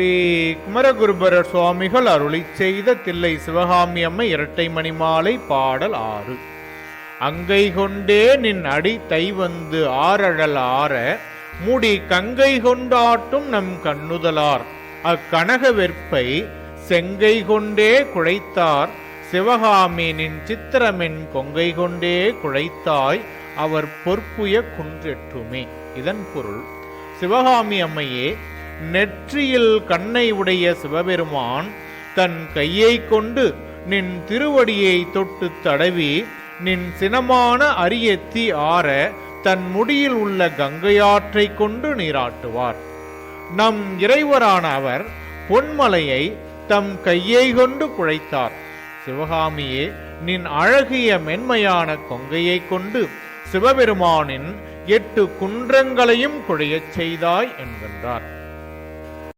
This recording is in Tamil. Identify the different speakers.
Speaker 1: ஸ்ரீ குமரகுருபர சுவாமிகள் அருளி செய்த தில்லை சிவகாமி அம்மை இரட்டை மணிமாலை பாடல் ஆறு. அங்கை கொண்டே நின் அடி தை வந்து ஆரழல் ஆற முடி கங்கை கொண்டாட்டும் நம் கண்ணுதலார். அக்கனக வெற்பை செங்கை கொண்டே குழைத்தார் சிவகாமி நின் சித்திரமென் கொங்கை கொண்டே குழைத்தாய் அவர் பொற்புய குன்றெட்டுமே. இதன் பொருள் சிவகாமி அம்மையே நெற்றியில் கண்ணை உடைய சிவபெருமான் தன் கையை கொண்டு நின் திருவடியை தொட்டு தடவி நின் சினமான அரியத்தி ஆற தன் முடியில் உள்ள கங்கையாற்றை கொண்டு நீராட்டுவார். நம் இறைவரான அவர் பொன்மலையை தம் கையை கொண்டு குழைத்தார். சிவகாமியே நின் அழகிய மென்மையான கொங்கையை கொண்டு சிவபெருமானின் எட்டு குன்றங்களையும் குழையச் செய்தாய் என்கின்றார்